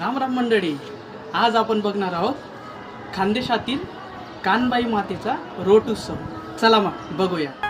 राम राम मंडळी आज आपण बघणार आहोत खानदेशातील कानबाई मातेचा रोट उत्सव. चला मग बघूया.